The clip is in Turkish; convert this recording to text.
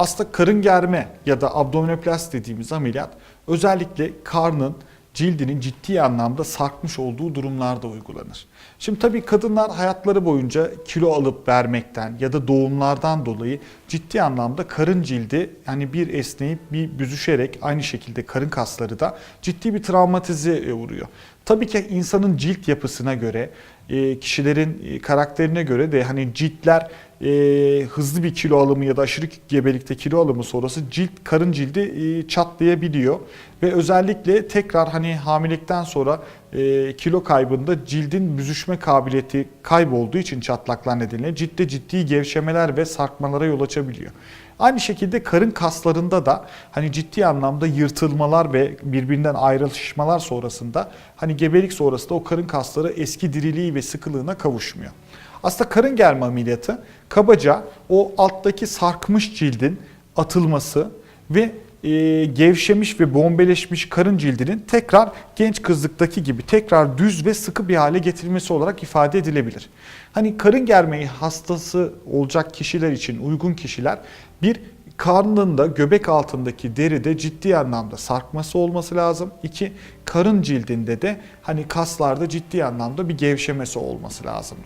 Aslında karın germe ya da abdominoplasti dediğimiz ameliyat özellikle karnın cildinin ciddi anlamda sarkmış olduğu durumlarda uygulanır. Şimdi tabii kadınlar hayatları boyunca kilo alıp vermekten ya da doğumlardan dolayı ciddi anlamda karın cildi yani bir esneyip bir büzüşerek aynı şekilde karın kasları da ciddi bir travmatize uğruyor. Tabii ki insanın cilt yapısına göre, e, kişilerin e, karakterine göre de hani ciltler e, hızlı bir kilo alımı ya da aşırı gebelikte kilo alımı sonrası cilt karın cildi çatlayabiliyor. Ve özellikle tekrar hani hamilelikten sonra e, kilo kaybında cildin büzüşme kabiliyeti kaybolduğu için çatlaklar nedeniyle ciltte ciddi gevşemeler ve sarkmalara yol açabiliyor. Aynı şekilde karın kaslarında da hani ciddi anlamda yırtılmalar ve birbirinden ayrılışmalar sonrasında hani gebelik sonrasında o karın kasları eski diriliği ve sıkılığına kavuşmuyor. Aslında karın germe ameliyatı kabaca o alttaki sarkmış cildin atılması ve e, gevşemiş ve bombeleşmiş karın cildinin tekrar genç kızlıktaki gibi tekrar düz ve sıkı bir hale getirilmesi olarak ifade edilebilir. Hani karın germeyi hastası olacak kişiler için uygun kişiler bir karnında göbek altındaki deride ciddi anlamda sarkması olması lazım. İki karın cildinde de hani kaslarda ciddi anlamda bir gevşemesi olması lazım.